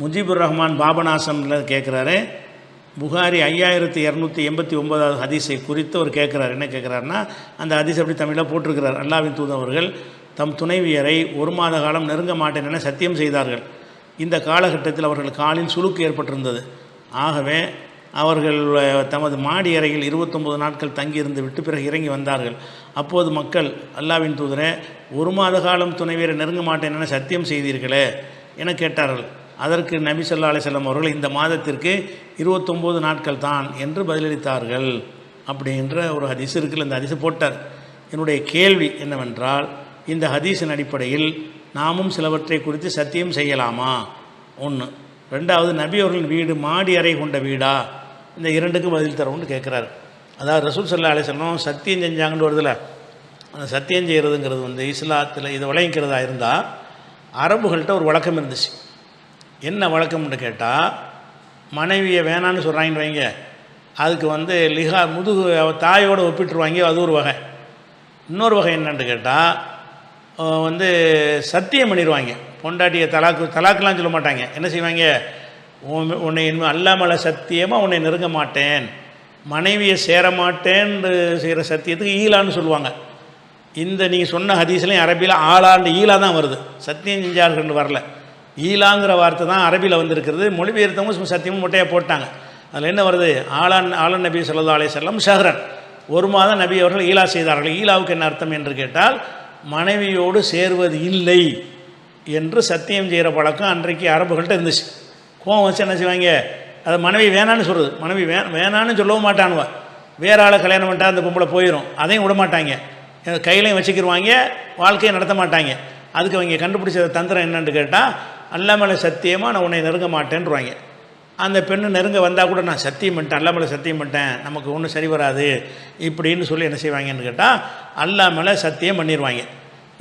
முஜிபுர் ரஹ்மான் பாபநாசம்ல கேட்குறாரு புகாரி ஐயாயிரத்தி இரநூத்தி எண்பத்தி ஒன்பதாவது ஹதீஸை குறித்து அவர் கேட்குறாரு என்ன கேட்குறாருன்னா அந்த ஹதீஸ் அப்படி தமிழில் போட்டிருக்கிறார். அல்லாவின் தூதவர்கள் தம் துணைவியரை ஒரு மாத காலம் நெருங்க மாட்டேன் என சத்தியம் செய்தார்கள். இந்த காலகட்டத்தில் அவர்கள் காலில் சுழுக்கு ஏற்பட்டிருந்தது. ஆகவே அவர்கள் தமது மாடி அறையில் இருபத்தொம்பது நாட்கள் தங்கியிருந்து விட்டு பிறகு இறங்கி வந்தார்கள். அப்போது மக்கள் அல்லாவின் தூதரே ஒரு மாத காலம் துணைவியரை நெருங்க மாட்டேன் என சத்தியம் செய்தீர்களே என கேட்டார்கள். அதற்கு நபி சொல்லா அலிசல்லம் அவர்கள் இந்த மாதத்திற்கு இருபத்தொம்போது நாட்கள் தான் என்று பதிலளித்தார்கள் அப்படின்ற ஒரு ஹதீஸ் இருக்குல்ல இந்த ஹதீஸை போட்டார். என்னுடைய கேள்வி என்னவென்றால் இந்த ஹதீஸின் அடிப்படையில் நாமும் சிலவற்றை குறித்து சத்தியம் செய்யலாமா? ஒன்று ரெண்டாவது நபி அவர்களின் வீடு மாடி அறை கொண்ட வீடா? இந்த இரண்டுக்கும் பதில் தரோம்னு கேட்குறாரு. அதாவது ரசூல் சல்லா அலிசல்லம் சத்தியம் செஞ்சாங்கன்னு வருதுல அந்த சத்தியம் செய்கிறதுங்கிறது வந்து இஸ்லாத்தில் இதை விளைவிக்கிறதா இருந்தால் அரபுகள்கிட்ட ஒரு வழக்கம் இருந்துச்சு. என்ன வழக்கம்னு கேட்டால் மனைவியை வேணான்னு சொல்கிறாங்கன்னு வைங்க. அதுக்கு வந்து லிஹா முதுகு தாயோடு ஒப்பிட்டுருவாங்க அது ஒரு வகை. இன்னொரு வகை என்னன்னு கேட்டால் வந்து சத்தியம் பண்ணிடுவாங்க பொண்டாட்டியை தலாக்கு தலாக்கெலாம் சொல்ல மாட்டாங்க. என்ன செய்வாங்க? உன்னை இனிமேல் அல்லாமல சத்தியமாக உன்னை நெருங்க மாட்டேன். மனைவியை சேர மாட்டேன்னு செய்கிற சத்தியத்துக்கு ஈலான்னு சொல்லுவாங்க. இந்த நீங்கள் சொன்ன ஹதீஸ்லையும் அரபியில் ஆளாண்டு ஈலா தான் வருது. சத்தியம் செஞ்சார்கள்னு வரல. ஈலாங்கிற வார்த்தை தான் அரபியில் வந்திருக்கிறது. மொழிபெயர்த்தவங்க சும்மா சத்தியமும் முட்டையாக போட்டாங்க. அதில் என்ன வருது? ஆலன் ஆலன் நபி ஸல்லல்லாஹு அலே செல்லம் ஷஹரன். ஒரு மாதம் நபி அவர்கள் ஈலா செய்தார்கள். ஈலாவுக்கு என்ன அர்த்தம் என்று கேட்டால் மனைவியோடு சேர்வது இல்லை என்று சத்தியம் செய்கிற பழக்கம் அன்றைக்கு அரபுகள்கிட்ட இருந்துச்சு. கோவம் வச்சு என்ன செய்வாங்க? அதை மனைவி வேணான்னு சொல்கிறது மனைவி வே வேணான்னு சொல்லவும் மாட்டானுவா. வேற ஆளை கல்யாணம் பண்ணிட்டா அந்த பொம்பளை போயிடும் அதையும் விட மாட்டாங்க. கையிலையும் வச்சுக்கிருவாங்க வாழ்க்கையை நடத்த மாட்டாங்க. அதுக்கு அவங்க கண்டுபிடிச்ச தந்திரம் என்னன்னு கேட்டால் அல்லாமலை சத்தியமாக நான் உன்னை நெருங்க மாட்டேன்ருவாங்க. அந்த பெண்ணு நெருங்க வந்தால் கூட நான் சத்தியம் பண்ணிட்டேன் அல்லாமலை சத்தியம் பண்ணிட்டேன் நமக்கு ஒன்றும் சரி வராது இப்படின்னு சொல்லி என்ன செய்வாங்கன்னு கேட்டால் அல்லாமலை சத்தியம் பண்ணிடுவாங்க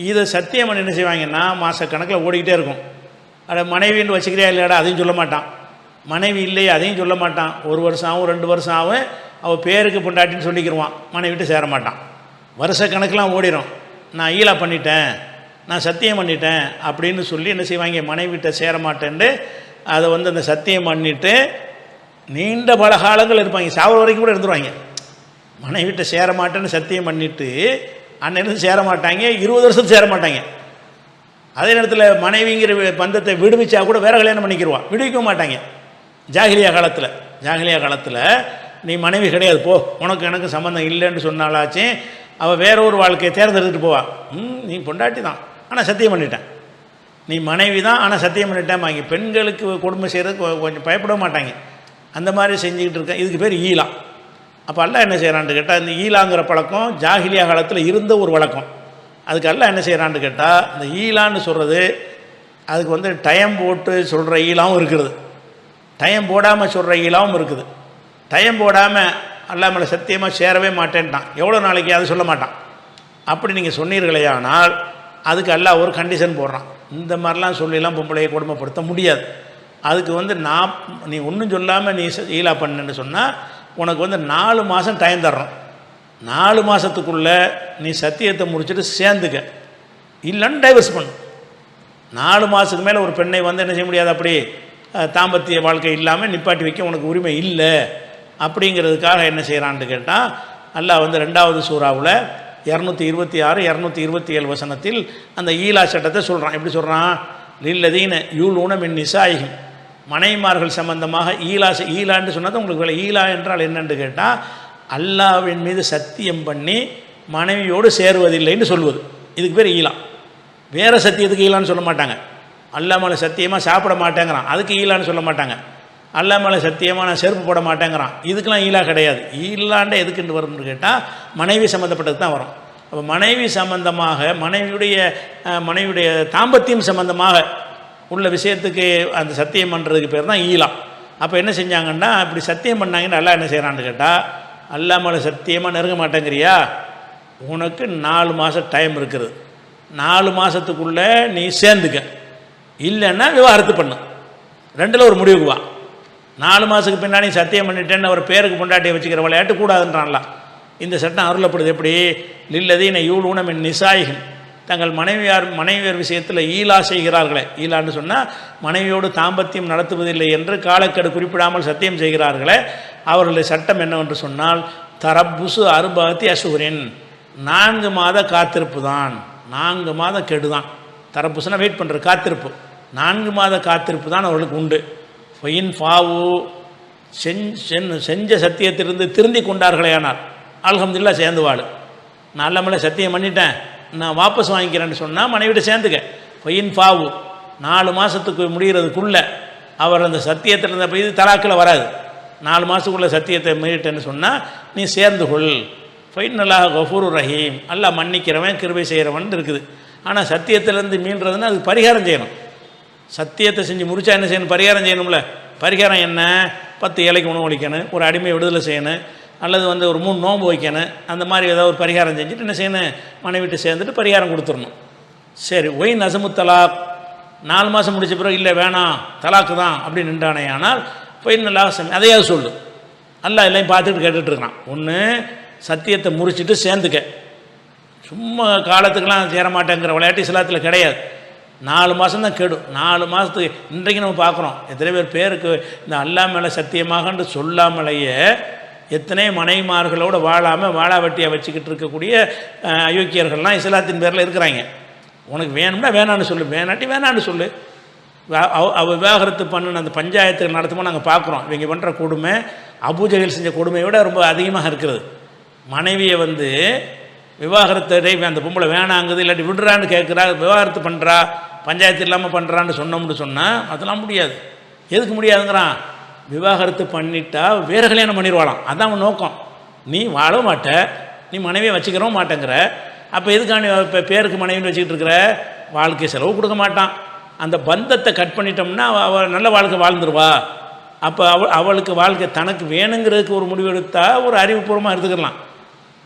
இதை சத்தியம் பண்ணி என்ன செய்வாங்கன்னா மாதக்கணக்கில் ஓடிக்கிட்டே இருக்கும். அட மனைவின்னு வச்சுக்கிறியா இல்லையாடா அதையும் சொல்ல மாட்டான். மனைவி இல்லையே அதையும் சொல்ல மாட்டான். ஒரு வருஷம் ஆகும் ரெண்டு வருஷம் ஆகும் அவள் பேருக்கு பொண்டாட்டின்னு சொல்லிக்கிருவான். மனைவிட்டு சேர மாட்டான். வருஷ கணக்கெலாம் ஓடிடும் நான் ஈலா பண்ணிட்டேன். நான் சத்தியம் பண்ணிட்டேன் அப்படின்னு சொல்லி என்ன செய்வாங்க? மனைவிட்ட சேர மாட்டேன்ட்டு அதை வந்து அந்த சத்தியம் பண்ணிட்டு நீண்ட பல காலங்கள் இருப்பாங்க. சாவர வரைக்கும் கூட இருந்துருவாங்க. மனைவிட்ட சேர மாட்டேன்னு சத்தியம் பண்ணிட்டு அன்னையிலேருந்து சேர மாட்டாங்க இருபது வருஷத்துக்கு சேர மாட்டாங்க அதே நேரத்தில் மனைவிங்கிற பந்தத்தை விடுவிச்சா கூட வேற கல்யாணம் பண்ணிக்கிடுவான் விடுவிக்க மாட்டாங்க. ஜாகிலியா காலத்தில் ஜாகிலியா காலத்தில் நீ மனைவி கிடையாது போ. உனக்கு எனக்கு சம்மந்தம் இல்லைன்னு சொன்னாலாச்சும் அவள் வேற ஒரு வாழ்க்கையை தேர்ந்தெடுத்துட்டு போவா. ம் நீ பொண்டாட்டி தான் ஆனால் சத்தியம் பண்ணிட்டேன். நீ மனைவி தான் ஆனால் சத்தியம் பண்ணிட்டேன் வாங்கி பெண்களுக்கு கொடுமை செய்கிறதுக்கு கொஞ்சம் பயப்பட மாட்டாங்க. அந்த மாதிரி செஞ்சுக்கிட்டு இருக்கேன். இதுக்கு பேர் ஈலா. அப்போ அல்ல என்ன செய்கிறான்னு கேட்டால் இந்த ஈலாங்கிற பழக்கம் ஜாகிலியா காலத்தில் இருந்த ஒரு வழக்கம். அதுக்கு அல்ல என்ன செய்கிறான்னு கேட்டால் இந்த ஈலான்னு சொல்கிறது அதுக்கு வந்து டைம் போட்டு சொல்கிற ஈலாவும் இருக்குது. டைம் போடாமல் சொல்கிற ஈலாவும் இருக்குது. டைம் போடாமல் அல்லாமல் சத்தியமாக சேரவே மாட்டேன்ட்டான். எவ்வளோ நாளைக்கு அது சொல்ல மாட்டான். அப்படி நீங்கள் சொன்னீர்களே ஆனால் அதுக்கு எல்லா ஒரு கண்டிஷன் போடுறான். இந்த மாதிரிலாம் சொல்லிலாம் பொம்பளையை கொடுமைப்படுத்த முடியாது. அதுக்கு வந்து நான் நீ ஒன்றும் சொல்லாமல் நீ ஈலா பண்ணுன்னு சொன்னால் உனக்கு வந்து நாலு மாதம் டைம் தர்றோம். நாலு மாதத்துக்குள்ளே நீ சத்தியத்தை முடிச்சுட்டு சேர்ந்துக்க. இல்லைன்னு டைவர்ஸ் பண்ணு. நாலு மாதத்துக்கு மேலே ஒரு பெண்ணை வந்து என்ன செய்ய முடியாது அப்படி தாம்பத்திய வாழ்க்கை இல்லாமல் நிப்பாட்டி வைக்க உனக்கு உரிமை இல்லை. அப்படிங்கிறதுக்காக என்ன செய்கிறான்னு கேட்டால் அல்லாஹ் வந்து ரெண்டாவது சூறாவில் இரநூத்தி இருபத்தி ஆறு இரநூத்தி இருபத்தி ஏழு வசனத்தில் அந்த ஈலா சட்டத்தை சொல்கிறான் எப்படி சொல்கிறான் லில்லதீன யூல் ஊனமின் நிசாயிகம் மனைமார்கள் சம்பந்தமாக ஈலா செ- ஈலான்னு சொன்னது உங்களுக்கு வேலை. ஈலா என்றால் என்னென்று கேட்டால் அல்லாவின் மீது சத்தியம் பண்ணி மனைவியோடு சேருவதில்லைன்னு சொல்வது. இதுக்கு பேர் ஈலா. வேறு சத்தியத்துக்கு ஈலான்னு சொல்ல மாட்டாங்க. அல்லாமல் சத்தியமாக சாப்பிட மாட்டேங்கிறான். அதுக்கு ஈலான்னு சொல்ல மாட்டாங்க. அல்லாமலை சத்தியமாக நான் செருப்பு போட மாட்டேங்கிறான். இதுக்கெல்லாம் ஈலா கிடையாது. ஈலாண்ட எதுக்குன்னு வரும்னு கேட்டால் மனைவி சம்மந்தப்பட்டது தான் வரும். அப்போ மனைவி சம்பந்தமாக மனைவியுடைய மனைவியுடைய தாம்பத்தியம் சம்பந்தமாக உள்ள விஷயத்துக்கு அந்த சத்தியம் பண்ணுறதுக்கு பேர் தான் ஈலா. அப்போ என்ன செஞ்சாங்கன்னா அப்படி சத்தியம் பண்ணாங்கன்னு நல்லா என்ன செய்கிறான்னு கேட்டால் அல்லாமலை சத்தியமாக நெருங்க மாட்டேங்கிறியா? உனக்கு நாலு மாதம் டைம் இருக்குது. நாலு மாதத்துக்குள்ளே நீ சேர்ந்துக்க. இல்லைன்னா விவாகரத்து பண்ணு. ரெண்டில் ஒரு முடிவுக்கு வா. நாலு மாதத்துக்கு பின்னாடி சத்தியம் பண்ணிட்டேன்னு ஒரு பேருக்கு பொண்டாட்டியை வச்சுக்கிற விளையாட்டு கூடாதுன்றான்லாம் இந்த சட்டம் அருளப்படுது எப்படி? லில்லதீன யூலூனம் என் நிசாயிகள் தங்கள் மனைவியார் மனைவியர் விஷயத்தில் ஈலா செய்கிறார்களே. ஈலான்னு சொன்னால் மனைவியோடு தாம்பத்தியம் நடத்துவதில்லை என்று காலக்கெடு குறிப்பிடாமல் சத்தியம் செய்கிறார்களே. அவர்களுடைய சட்டம் என்னவென்று சொன்னால் தரப்புசு அருபகத்தி அசுவரின் நான்கு மாத காத்திருப்பு தான். நான்கு மாத கெடுதான். தரப்புசுனா வெயிட் பண்ணுற காத்திருப்பு. நான்கு மாத காத்திருப்பு தான் அவர்களுக்கு உண்டு. ஃபைன் ஃபாவு செஞ்சு செஞ்ச சத்தியத்திலிருந்து திருந்தி கொண்டார்களே ஆனால் அலகம்துல்லா சேர்ந்து வாழு நான் அல்லாமலே சத்தியம் பண்ணிட்டேன் நான் வாபஸ் வாங்கிக்கிறேன்னு சொன்னால் மனைவிட சேர்ந்துக்க. ஃபைன் ஃபாவு நாலு மாதத்துக்கு முடிகிறதுக்குள்ளே அவர் அந்த சத்தியத்தில் இருந்த இது தலாக்கில் வராது. நாலு மாதத்துக்குள்ளே சத்தியத்தை மீறிட்டேன்னு சொன்னால் நீ சேர்ந்து கொள் ஃபைன் அல்லாஹ் கஃபூர் ரஹீம். அல்லா மன்னிக்கிறவன் கிருபை செய்கிறவன் இருக்குது. ஆனால் சத்தியத்திலேருந்து மீள்றதுன்னா அதுக்கு பரிகாரம் செய்யணும். சத்தியத்தை செஞ்சு முடிச்சா என்ன செய்யணும்? பரிகாரம் செய்யணும்ல. பரிகாரம் என்ன? பத்து ஏழைக்கு உணவு அளிக்கணும் ஒரு அடிமை விடுதலை செய்யணும் அல்லது வந்து ஒரு மூணு நோன்பு வைக்கணும் அந்த மாதிரி ஏதாவது ஒரு பரிகாரம் செஞ்சுட்டு என்ன செய்யணும்? மனைவிட்டு சேர்ந்துட்டு பரிகாரம் கொடுத்துடணும். சரி ஒய் நசமு தலாக். நாலு மாதம் முடிச்ச பிறகு இல்லை வேணாம் தலாக்கு தான் அப்படி நின்றானே. ஆனால் போய் நல்லா அதையாவது சொல்லு. அல்ல எல்லாம் பார்த்துட்டு கேட்டுட்டு ஒன்று சத்தியத்தை முறிச்சிட்டு சேர்ந்துக்க. சும்மா காலத்துக்கெல்லாம் சேர மாட்டேங்கிற விளையாட்டு சிலத்தில் கிடையாது. நாலு மாதம் தான் கெடும் நாலு மாதத்துக்கு இன்றைக்கு நம்ம பார்க்குறோம். எத்தனை பேர் பேருக்கு இந்த அல்லா மேலே சத்தியமாகன்று சொல்லாமலேயே எத்தனை மனைவிமார்களோடு வாழாமல் வாழாவட்டியாக வச்சுக்கிட்டு இருக்கக்கூடிய அயோக்கியர்கள்லாம் இஸ்லாத்தின் பேரில் இருக்கிறாங்க. உனக்கு வேணும்னா வேணான்னு சொல்லு. வேணாட்டி வேணான்னு சொல்லு. அவ விவாகரத்து பண்ணின அந்த பஞ்சாயத்து நடத்தும்போது நாங்கள் பார்க்குறோம். இவங்க பண்ணுற கொடுமை அபூஜைகள் செஞ்ச கொடுமையை விட ரொம்ப அதிகமாக இருக்கிறது. மனைவியை வந்து விவாகரத்தை அந்த பொம்பளை வேணாங்குது இல்லாட்டி விடுறான்னு கேட்குறா விவாகரத்து பண்ணுறா பஞ்சாயத்து இல்லாமல் பண்ணுறான்னு சொன்னோம்னு சொன்னால் அதெல்லாம் முடியாது. எதுக்கு முடியாதுங்கிறான்? விவாகரத்து பண்ணிட்டா வேறு கல்யாணம் பண்ணிடுவாளாம் அதான் அவன் நோக்கம். நீ வாழ மாட்ட. நீ மனைவியை வச்சுக்கிறவும் மாட்டேங்கிற. அப்போ எதுக்கான இப்போ பேருக்கு மனைவின்னு வச்சுக்கிட்டு இருக்கிற? வாழ்க்கை செலவு கொடுக்க மாட்டான். அந்த பந்தத்தை கட் பண்ணிட்டோம்னா அவள் நல்ல வாழ்க்கை வாழ்ந்துருவா. அப்போ அவள் அவளுக்கு வாழ்க்கை தனக்கு வேணுங்கிறதுக்கு ஒரு முடிவு எடுத்தால் ஒரு அறிவுபூர்வமாக எடுத்துக்கலாம்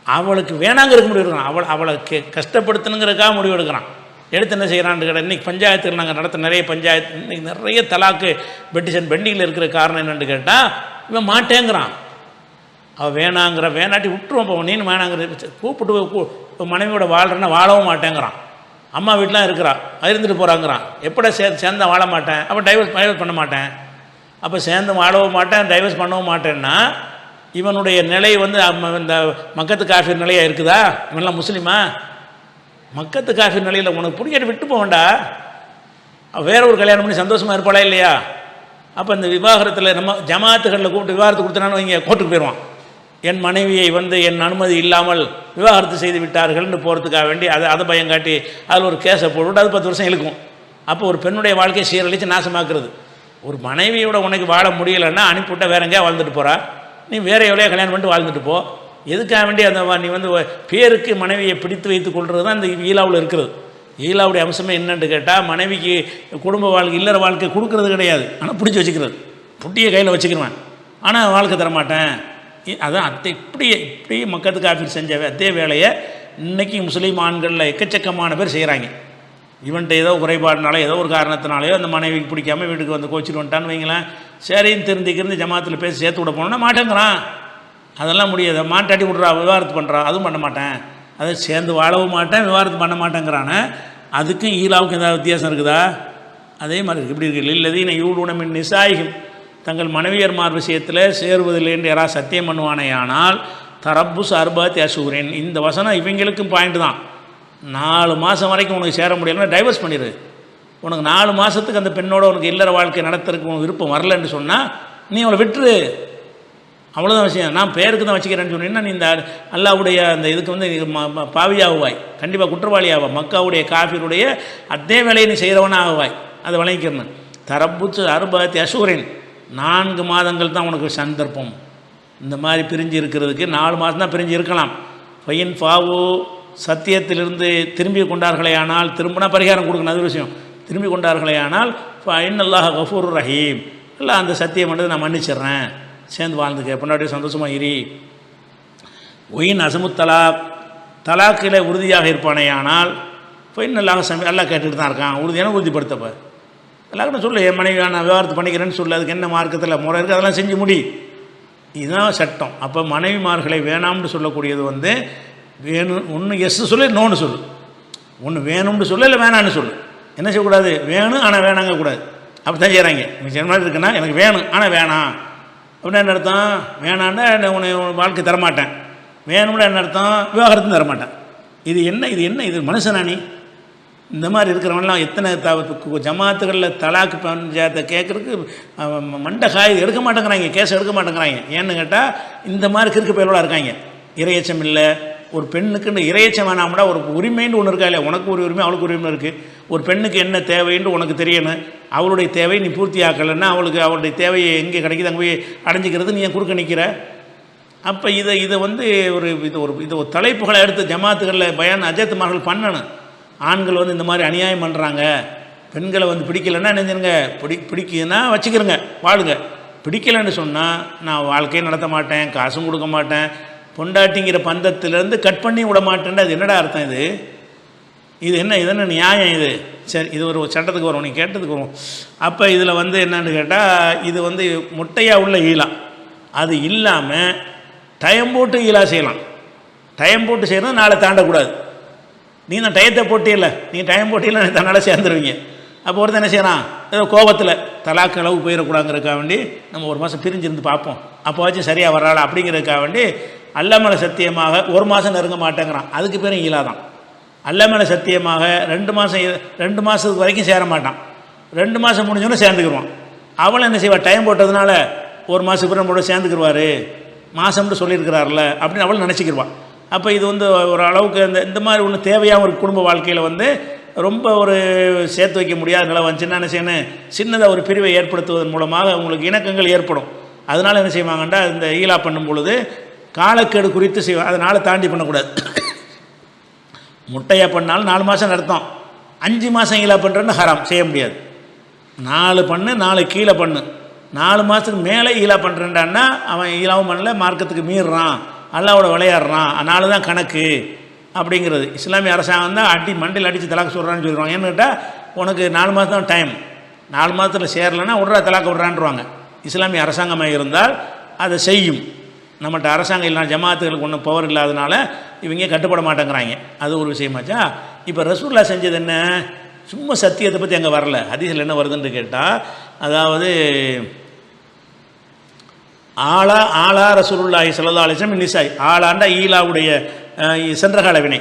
அவளுக்கு வேணாங்கிறதுக்கு முடிவு எடுக்கிறான் அவள் அவளை கே கஷ்டப்படுத்தணுங்கிறதுக்காக முடிவு எடுக்கிறான். எடுத்து என்ன செய்கிறான்னு கேட்டால் இன்றைக்கி பஞ்சாயத்தில் நாங்கள் நடத்த நிறைய பஞ்சாயத்து இன்னைக்கு நிறைய தலாக்கு பெட்டிஷன் பெண்டிங்கில் இருக்கிற காரணம் என்னென்னு கேட்டால் இவன் மாட்டேங்கிறான். அவள் வேணாங்கிற வேணாட்டி விட்டுருவோம் இப்போ நீனு வேணாங்கிற கூப்பிட்டு கூ- இப்போ மனைவியோட வாழ்கிறேன்னா வாழவும் மாட்டேங்கிறான். அம்மா வீட்டிலாம் இருக்கிறா இருந்துட்டு போகிறாங்கிறான் எப்படா சே சேர்ந்தா வாழ மாட்டேன்? அப்போ டைவர்ஸ் டைவர்ஸ் பண்ண மாட்டேன். அப்போ சேர்ந்து வாழவும் மாட்டேன் டைவர்ஸ் பண்ணவும் மாட்டேன்னா இவனுடைய நிலை வந்து இந்த மக்கத்து காஃபிர் நிலையாக இருக்குதா? இவன்லாம் முஸ்லீமா? மக்கத்து காஃபிர் நிலையில் உனக்கு பிடிக்காட்டி விட்டு போவேண்டா வேற ஒரு கல்யாணம் பண்ணி சந்தோஷமாக இருப்பாளா இல்லையா? அப்போ இந்த விவாகரத்தில் நம்ம ஜமாத்துகளில் கூப்பிட்டு விவாகரத்து கொடுத்தனான்னு இங்கே கோர்ட்டுக்கு போயிடுவான் என் மனைவியை வந்து என் அனுமதி இல்லாமல் விவாகரத்து செய்து விட்டார்கள்னு போகிறதுக்காக வேண்டி அதை அதை பயம் காட்டி அதில் ஒரு கேஸை போட்டுவிட்டு அது பத்து வருஷம் இழுக்கும். அப்போ ஒரு பெண்ணுடைய வாழ்க்கையை சீரழித்து நாசமாக்குறது. ஒரு மனைவியோட உனக்கு வாழ முடியலைன்னா அனுப்பிவிட்டா வேற எங்கேயா வாழ்ந்துட்டு போகிறா நீ வேற எவ்வளோ கல்யாணம் பண்ணிட்டு வாழ்ந்துட்டு போ. எதுக்காக வேண்டி அந்த நீ வந்து பேருக்கு மனைவியை பிடித்து வைத்து கொள்வது தான் இந்த ஈலாவில் இருக்கிறது. ஈலாவுடைய அம்சமே என்னென்னு கேட்டால் மனைவிக்கு குடும்ப வாழ்க்கை இல்லற வாழ்க்கை கொடுக்கறது கிடையாது. ஆனால் பிடிச்சி வச்சுக்கிறது. புட்டியை கையில் வச்சுக்கிறேன் ஆனால் வாழ்க்கை தரமாட்டேன். இ- அதான் அத்தை இப்படி இப்படி மக்கத்துக்கு ஆஃபீஸ் செஞ்ச அதே வேலையை இன்னைக்கு முஸ்லீம் ஆண்களில் எக்கச்சக்கமான பேர் செய்கிறாங்க இவன்ட்ட ஏதோ குறைபாடுனால ஏதோ ஒரு காரணத்தினாலேயோ அந்த மனைவிக்கு பிடிக்காம வீட்டுக்கு வந்து கோச்சிட்டு வந்துட்டான்னு வைங்களேன். சரின்னு திருந்திக்கிருந்து ஜமாத்தில் பேசி சேர்த்து விட போனோன்னா மாட்டேங்கிறான். அதெல்லாம் முடியாது. மாட்டாட்டி விட்றா விவாகரத்து பண்ணுறான் அதுவும் பண்ண மாட்டேன். அதை சேர்ந்து வாழவும் மாட்டேன் விவாகரத்து பண்ண மாட்டேங்கிறானே. அதுக்கும் ஈலாவுக்கும் ஏதாவது வித்தியாசம் இருக்குதா? அதே மாதிரி இருக்குது இப்படி இருக்கு. இல்லதீன யூடுனமின் நிசாயிகும் தங்கள் மனைவியர்மார் விஷயத்தில் சேருவதில்லை என்று யாராவது சத்தியம் பண்ணுவானேயானால் தரப்பு சர்பாத்தி அசூரன் இந்த வசனம் இவங்களுக்கும் பாயிண்ட் தான். நாலு மாதம் வரைக்கும் உனக்கு சேர முடியலன்னா டைவர்ஸ் பண்ணிடு உனக்கு நாலு மாதத்துக்கு அந்த பெண்ணோட உனக்கு இல்லற வாழ்க்கை நடத்துறதுக்கு உனக்கு விருப்பம் வரலன்னு சொன்னால் நீ அவளை விட்டுரு. அவ்வளோதான் விஷயம். நான் பேருக்கு தான் வச்சுக்கிறேன்னு சொன்னீங்கன்னா நீ இந்த அல்லாவுடைய அந்த இதுக்கு வந்து ம- பாவியாகுவாய். கண்டிப்பாக குற்றவாளி ஆவாய் மக்காவுடைய காஃபியுடைய அதே வேலையை நீ செய்கிறவனாக ஆகுவாய் அதை விளங்கிக்கிறணும் தரப்புச்சு அறுபத்தி அசூரின். நான்கு மாதங்கள் தான் உனக்கு சந்தர்ப்பம். இந்த மாதிரி பிரிஞ்சு இருக்கிறதுக்கு நாலு மாதம் தான் பிரிஞ்சு இருக்கலாம். பையன் ஃபாவு சத்தியத்திலிருந்து திரும்பி கொண்டார்களே ஆனால் திரும்பினா பரிகாரம் கொடுக்கணும். அது ஒரு விஷயம். திரும்பி கொண்டார்களே ஆனால் அல்லாஹ் கஃபூர் ரஹீம். இல்லை அந்த சத்தியம் பண்ணுறது நான் மன்னிச்சிடுறேன். சேர்ந்து வாழ்ந்துக்க. பொண்டாட்டி சந்தோஷமாக இரு. ஒயின் அசமுத்தலா தலாக்கில் உறுதியாக இருப்பானே ஆனால் பொயின் நல்லா சமி நல்லா கேட்டுட்டு தான் இருக்கான். உறுதியான உறுதிப்படுத்தப்ப எல்லாருக்கும் சொல்லு என் மனைவி நான் விவகாரத்து பண்ணிக்கிறேன்னு சொல்லு அதுக்கு என்ன மார்க்கத்தில் முறை இருக்குது அதெல்லாம் செஞ்சு முடி. இதுதான் சட்டம். அப்போ மனைவிமார்களை வேணாம்னு சொல்லக்கூடியது வந்து வேணும் ஒன்று எஸ் சொல்லு நோன்னு சொல்லு. ஒன்று வேணும்னு சொல்லு இல்லை வேணான்னு சொல்லு. என்ன செய்யக்கூடாது? வேணும் ஆனால் வேணாங்க கூடாது. அப்படி தான் செய்கிறாங்க நீ மாதிரி இருக்குன்னா எனக்கு வேணும் ஆனால் வேணாம். அப்படின்னா என்ன அர்த்தம்? வேணான்னா நான் உன்னை உன் வாழ்க்கை தரமாட்டேன். வேணும்னா என்ன அர்த்தம்? விவாகரத்தும் தரமாட்டேன். இது என்ன? இது என்ன? இது மனுஷனா நீ? இந்த மாதிரி இருக்கிறவங்களாம் எத்தனை த ஜமாத்துகளில் தலாக்கு பஞ்சாயத்தை கேட்குறதுக்கு மண்டை காய் எடுக்க மாட்டேங்கிறாங்க கேஸ் எடுக்க மாட்டேங்கிறாங்க. ஏன்னு கேட்டால் இந்த மாதிரி கிறுக்கு பயலோட இருக்காங்க. இரையச்சம் இல்லை. ஒரு பெண்ணுக்குன்னு இரையச்சம் கூட ஒரு உரிமைன்னு ஒன்று இருக்கா இல்லையா? உனக்கு ஒரு உரிமை அவளுக்கு உரிமை இருக்குது ஒரு பெண்ணுக்கு என்ன தேவைன்னு உனக்கு தெரியணும். அவளுடைய தேவை நீ பூர்த்தி ஆக்கலைன்னா அவளுக்கு அவளுடைய தேவையை எங்கே கிடைக்குது அங்கே போய் அடைஞ்சிக்கிறது நீ ஏன் குறுக்க நிற்கிற அப்போ இதை இதை வந்து ஒரு இது ஒரு இது ஒரு தலைப்புகளை எடுத்து ஜமாத்துகளில் பயான் அஜத்துமார்கள் பண்ணணும். ஆண்கள் வந்து இந்த மாதிரி அநியாயம் பண்ணுறாங்க பெண்களை வந்து பிடிக்கலைன்னா நினைஞ்சிருங்க பிடி பிடிக்குதுன்னா வச்சுக்கிறங்க வாழுங்க. பிடிக்கலைன்னு சொன்னால் நான் வாழ்க்கையை நடத்த மாட்டேன் காசும் கொடுக்க மாட்டேன். பொண்டாட்டிங்கிற பந்தத்திலேருந்து கட் பண்ணி விட மாட்டேன்டா அது என்னடா அர்த்தம் இது? இது என்ன இது என்ன நியாயம் இது? சரி இது ஒரு சட்டத்துக்கு வரும் நீ கேட்டதுக்கு வரும். அப்போ இதில் வந்து என்னன்னு கேட்டால் இது வந்து முட்டையாக உள்ள ஈலா அது இல்லாமல் டைம் போட்டு ஈலா செய்யலாம். டைம் போட்டு செய்யணும் நாளை தாண்டக்கூடாது. நீ தான் டயத்தை போட்டியில்ல. நீ டைம் போட்டியில் தன்னால் சேர்ந்துருவீங்க. அப்போ ஒருத்தன் என்ன செய்யலாம் ஏதோ கோபத்தில் தலாக்கு அளவு போயிடக்கூடாங்கிறதுக்காக வேண்டி நம்ம ஒரு மாதம் பிரிஞ்சிருந்து பார்ப்போம். அப்போ வச்சு சரியாக வராளா அப்படிங்கிறதுக்காக வேண்டி அல்லமலை சத்தியமாக ஒரு மாதம் நெருங்க மாட்டேங்கிறான். அதுக்கு பேரும் ஈலா தான். அல்லமலை சத்தியமாக ரெண்டு மாதம் ரெண்டு மாதத்துக்கு வரைக்கும் சேர மாட்டான். ரெண்டு மாதம் முடிஞ்சோன்னே சேர்ந்துக்கிடுவான் அவளும் என்ன செய்வா டைம் போட்டதுனால ஒரு மாதம் பிறகு நம்மளோட சேர்ந்துக்கிடுவார் மாதம்னு சொல்லியிருக்கிறார்ல அப்படின்னு அவள் நினச்சிக்கிடுவான் அப்போ இது வந்து ஒரு அளவுக்கு இந்த இந்த மாதிரி ஒன்று தேவையாக ஒரு குடும்ப வாழ்க்கையில் வந்து ரொம்ப ஒரு சேர்த்து வைக்க முடியாத நிலை வந்துச்சுன்னா என்ன செய்யணும் சின்னதாக ஒரு பிரிவை ஏற்படுத்துவதன் மூலமாக உங்களுக்கு இணக்கங்கள் ஏற்படும். அதனால் என்ன செய்வாங்கண்டா இந்த ஈலா பண்ணும் பொழுது காலக்கெடு குறித்து செய்வாங்க அதனால் தாண்டி பண்ணக்கூடாது. முட்டையை பண்ணாலும் நாலு மாதம் நடத்தம். அஞ்சு மாதம் கீழே பண்ணுறேன்னு ஹராம் செய்ய முடியாது. நாலு பண்ணு நாலு கீழே பண்ணு. நாலு மாதத்துக்கு மேலே ஈலா பண்ணுறேன்டான்னா அவன் ஈலாவும் பண்ணல மார்க்கத்துக்கு மீறுறான் அல்லாவோட விளையாடுறான் அதனால தான் கணக்கு அப்படிங்கிறது. இஸ்லாமிய அரசாங்கம் தான் அடி மண்டியில் அடித்து தலாக்கு சொல்கிறான்னு சொல்லிடுவாங்க. ஏன்னு கேட்டால் உனக்கு நாலு மாதம் தான் டைம் நாலு மாதத்தில் சேரலைன்னா விட்றா தலாக்கு விட்றான்ருவாங்க இஸ்லாமிய அரசாங்கமாக இருந்தால் அதை செய்யும். நம்மகிட்ட அரசாங்கம் இல்லாத ஜமாத்துகளுக்கு ஒன்றும் பவர் இல்லாதனால இவங்க கட்டுப்பட மாட்டேங்கிறாங்க. அது ஒரு விஷயமாச்சா இப்போ ரசூல்லா செஞ்சது என்ன? சும்மா சத்தியத்தை பற்றி அங்கே வரல. ஹதீஸில் என்ன வருதுன்னு கேட்டால் அதாவது ஆளா ஆளா ரசூலுல்லாஹி ஸல்லல்லாஹு அலைஹி நிசாய். ஆளாண்டா ஈலாவுடைய சென்றகால வினை.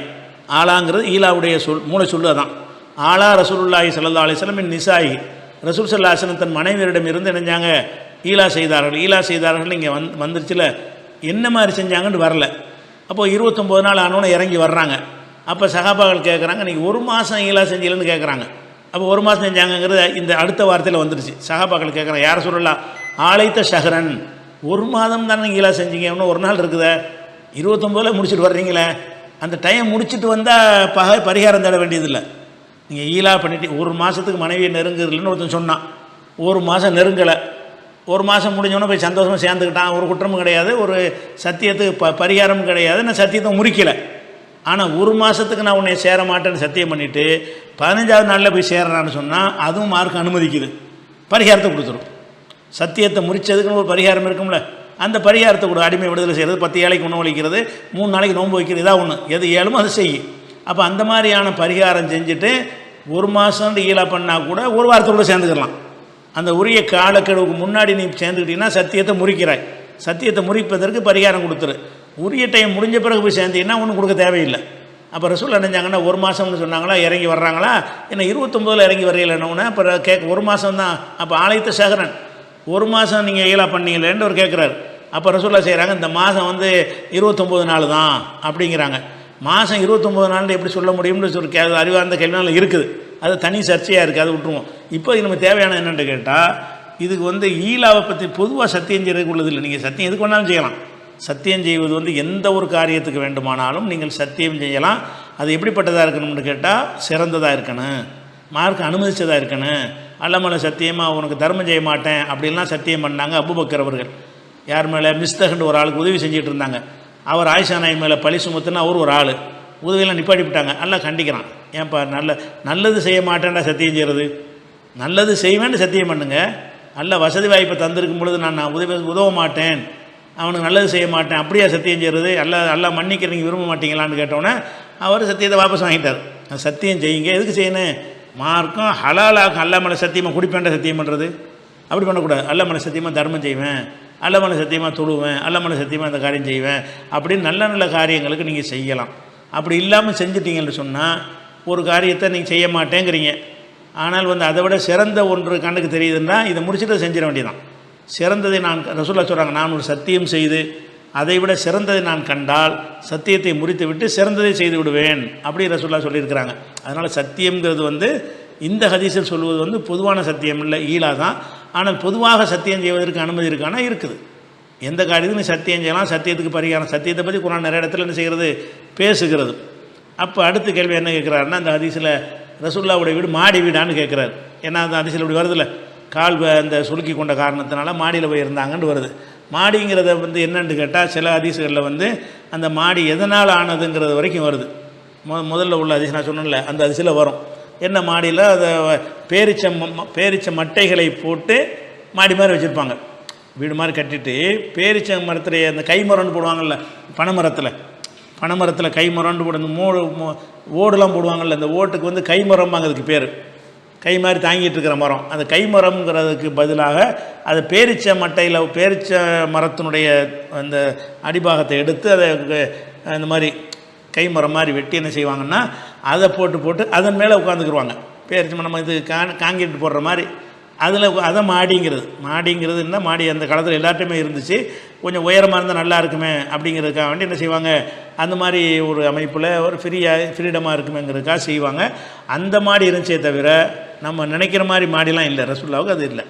ஆளாங்கிறது ஈலாவுடைய சொல் மூளை சொல்லு அதான். ஆளா ரசூலுல்லாஹி ஸல்லல்லாஹு அலைஹி வஸல்லம் நிசாய். ரசூல் ஸல்லல்லாஹு தன் மனைவியரிடம் இருந்து நினைஞ்சாங்க ஈலா செய்தார்கள். ஈலா செய்தார்கள். இங்கே வந் வந்துருச்சுல. என்ன மாதிரி செஞ்சாங்கன்னு வரல. அப்போது இருபத்தொம்போது நாள் ஆனோன்னு இறங்கி வர்றாங்க. அப்போ சகாபாக்கள் கேட்குறாங்க நீங்கள் ஒரு மாதம் ஈலா செஞ்சீங்கன்னு கேட்குறாங்க அப்போ ஒரு மாதம் செஞ்சாங்கங்கிறது இந்த அடுத்த வார்த்தையில் வந்துடுச்சு சகாபாக்கள் கேட்குறாங்க யார் சொல்லலாம் ஆலைத்த ஷஹரன். ஒரு மாதம் தானே ஈலா செஞ்சீங்க? இன்னும் ஒரு நாள் இருக்குதே. இருபத்தொம்போதில் முடிச்சுட்டு வர்றீங்களே. அந்த டைம் முடிச்சுட்டு வந்தால் பகை பரிகாரம் தேட வேண்டியதில்லை. நீங்கள் ஈலா பண்ணிட்டு ஒரு மாதத்துக்கு மனைவியை நெருங்குறதுலன்னு ஒருத்தன் சொன்னான். ஒரு மாதம் நெருங்கலை. ஒரு மாதம் முடிஞ்சோன்னே போய் சந்தோஷமாக சேர்ந்துக்கிட்டான். ஒரு குற்றமும் கிடையாது. ஒரு சத்தியத்துக்கு ப பரிகாரமும் கிடையாது. நான் சத்தியத்தை முறிக்கலை. ஆனால் ஒரு மாதத்துக்கு நான் உன்னை சேர மாட்டேன்னு சத்தியம் பண்ணிவிட்டு பதினஞ்சாவது நாளில் போய் சேர்றான்னு சொன்னால் அதுவும் மார்க் அனுமதிக்குது. பரிகாரத்தை கொடுத்துரும். சத்தியத்தை முறிச்சதுக்குன்னு ஒரு பரிகாரம் இருக்கும்ல. அந்த பரிகாரத்தை கூட. அடிமை விடுதலை செய்கிறது பத்து ஏழைக்கு உணவு அளிக்கிறது. மூணு நாளைக்கு நோன்பு வைக்கிறது. இதாக ஒன்று எது ஏழுமோ அதை செய்யும் அப்போ அந்த மாதிரியான பரிகாரம் செஞ்சுட்டு ஒரு மாதம் ஈழா பண்ணால் கூட ஒரு வாரத்தோட சேர்ந்துக்கலாம் அந்த உரிய காலக்கெடுவுக்கு முன்னாடி நீ சேர்ந்துக்கிட்டீங்கன்னா சத்தியத்தை முறிக்கிறாய். சத்தியத்தை முறிப்பதற்கு பரிகாரம் கொடுத்துரு. உரிய டைம் முடிஞ்ச பிறகு போய் சேர்ந்தீங்கன்னா ஒன்றும் கொடுக்க தேவையில்லை. அப்போ ரசூல் நினைஞ்சாங்கன்னா ஒரு மாதம்னு சொன்னாங்களா இறங்கி வர்றாங்களா? என்ன இருபத்தொம்போதில் இறங்கி வரையிலன்னு அப்புறம் கேட்க ஒரு மாதம் தான் அப்போ ஆலயத்த சகரன். ஒரு மாதம் நீங்கள் ஈலா பண்ணீங்களேன்னு அவர் கேட்குறாரு அப்போ ரசூல்லா செய்கிறாங்க இந்த மாதம் வந்து இருபத்தொம்போது நாள் தான் அப்படிங்கிறாங்க. மாதம் இருபத்தொம்போது நாளில் எப்படி சொல்ல முடியும்னு ஒரு கே அறிவார்ந்த கேள்வினால இருக்குது. அது தனி சர்ச்சையாக இருக்குது அது விட்டுருவோம். இப்போ நம்ம தேவையான என்னென்னு கேட்டால் இதுக்கு வந்து ஈலாவை பற்றி பொதுவாக சத்தியம் செய்யறதுக்கு உள்ளது இல்லை. நீங்கள் சத்தியம் எதுக்கு வேணாலும் செய்யலாம். சத்தியம் செய்வது வந்து எந்த ஒரு காரியத்துக்கு வேண்டுமானாலும் நீங்கள் சத்தியம் செய்யலாம். அது எப்படிப்பட்டதாக இருக்கணும்னு கேட்டால் சிறந்ததாக இருக்கணும். மார்க் அனுமதித்ததாக இருக்கணும். அல்லமலை சத்தியமாக உனக்கு தர்மம் செய்ய மாட்டேன் அப்படின்லாம் சத்தியம் பண்ணாங்க அபுபக்கர் அவர்கள். யார் மேலே மிஸ்தகண்டு ஒரு ஆளுக்கு உதவி செஞ்சுட்டு இருந்தாங்க. அவர் ஆயிஷா நாய் மேலே பழி சுமத்துனா அவர் ஒரு ஆள். உதவியெல்லாம் நிப்பாட்டி விட்டாங்க நல்லா கண்டிக்கிறான். ஏன்ப்பா நல்ல நல்லது செய்ய மாட்டேன்டா சத்தியம் செய்கிறது நல்லது செய்வேன்னு சத்தியம் பண்ணுங்க. நல்ல வசதி வாய்ப்பை தந்திருக்கும் பொழுது நான் நான் உதவி உதவ மாட்டேன். அவனுக்கு நல்லது செய்ய மாட்டேன். அப்படியா சத்தியம் செய்கிறது எல்லா நல்லா மன்னிக்கிறீங்க விரும்ப மாட்டீங்களான்னு கேட்டோன்னே அவர் சத்தியத்தை வாபஸ் வாங்கிட்டார். சத்தியம் செய்யுங்க. எதுக்கு செய்யணும்? மார்க்கம் ஹலாலாக அல்லா மலை சத்தியமாக குடிப்பேன்டா சத்தியம் பண்ணுறது அப்படி பண்ணக்கூடாது. அல்ல சத்தியமாக தர்மம் செய்வேன். அல்ல மன சத்தியமாக தொழுவேன் அல்ல மன சத்தியமாக அந்த காரியம் செய்வேன் அப்படின்னு நல்ல நல்ல காரியங்களுக்கு நீங்கள் செய்யலாம். அப்படி இல்லாமல் செஞ்சிட்டிங்கன்னு சொன்னால் ஒரு காரியத்தை நீங்கள் செய்ய மாட்டேங்கிறீங்க. ஆனால் வந்து அதை விட சிறந்த ஒன்று கண்ணுக்கு தெரியுதுன்னா இதை முடிச்சுட்டு செஞ்சிட வேண்டியதான் சிறந்ததை நான் ரசூல்லா சொல்கிறாங்க நான் ஒரு சத்தியம் செய்து அதை விட சிறந்ததை நான் கண்டால் சத்தியத்தை முறித்து விட்டு சிறந்ததை செய்து விடுவேன். அப்படி ரசூல்லா சொல்லியிருக்கிறாங்க. அதனால் சத்தியம்ங்கிறது வந்து இந்த ஹதீஸில் சொல்வது வந்து பொதுவான சத்தியம் இல்லை ஈலா தான் ஆனால் பொதுவாக சத்தியம் செய்வதற்கு அனுமதி இருக்கானா இருக்குது. எந்த காரியத்துக்கும் சத்தியம் செய்யலாம். சத்தியத்துக்கு பரிகாரம் சத்தியத்தை பற்றி குரான் நிறைய இடத்துல என்ன செய்கிறது? பேசுகிறது. அப்போ அடுத்த கேள்வி என்ன கேட்குறாருன்னா அந்த அதிசயில் ரசுல்லாவுடைய வீடு மாடி வீடான்னு கேட்குறாரு. ஏன்னா அந்த அதிசயில் இப்படி வருதில்ல. கால் அந்த சுருக்கி கொண்ட காரணத்தினால மாடியில் போய் இருந்தாங்கன்னு வருது. மாடிங்கிறத வந்து என்னன்னு கேட்டால் சில அதிசயங்களில் வந்து அந்த மாடி எதனால் ஆனதுங்கிறது வரைக்கும் வருது. மொ முதல்ல உள்ள அதிசயம் நான் சொன்னேன்ல அந்த அதிசயில் வரும். என்ன மாடியில் அதை பேரிச்ச ம- பேரிச்ச மட்டைகளை போட்டு மாடி மாதிரி வச்சுருப்பாங்க. வீடு மாதிரி கட்டிட்டு பேரிச்ச மரத்தில் அந்த கைமரம்னு போடுவாங்கல்ல பனைமரத்தில். பனைமரத்தில் கைமரம்னு போடு அந்த மோடு ஓடுலாம் போடுவாங்கல்ல அந்த ஓட்டுக்கு வந்து கைமரம்பாங்க அதுக்கு பேர். கை மாதிரி தாங்கிட்டு இருக்கிற மரம். அந்த கைமரம்ங்கிறதுக்கு பதிலாக அது பேரிச்ச மட்டையில் பேரிச்ச மரத்தினுடைய அந்த அடிபாகத்தை எடுத்து அதை அந்த மாதிரி கைமரம் மாதிரி வெட்டி என்ன செய்வாங்கன்னா அதை போட்டு போட்டு அதன் மேலே உட்காந்துக்குருவாங்க பேர் நம்ம இது கான் காங்கிரீட் போடுற மாதிரி. அதில் அதை மாடிங்கிறது. மாடிங்கிறதுன்னா மாடி அந்த காலத்தில் எல்லாத்தையுமே இருந்துச்சு. கொஞ்சம் உயரமாக இருந்தால் நல்லா இருக்குமே அப்படிங்கிறதுக்காக வேண்டி என்ன செய்வாங்க அந்த மாதிரி ஒரு அமைப்பில் ஒரு ஃப்ரீயாக ஃப்ரீடமாக இருக்குமேங்கிறதுக்காக செய்வாங்க. அந்த மாடி இருந்துச்சே தவிர நம்ம நினைக்கிற மாதிரி மாடிலாம் இல்லை. ரசுல்லாவுக்கு அது இல்லை.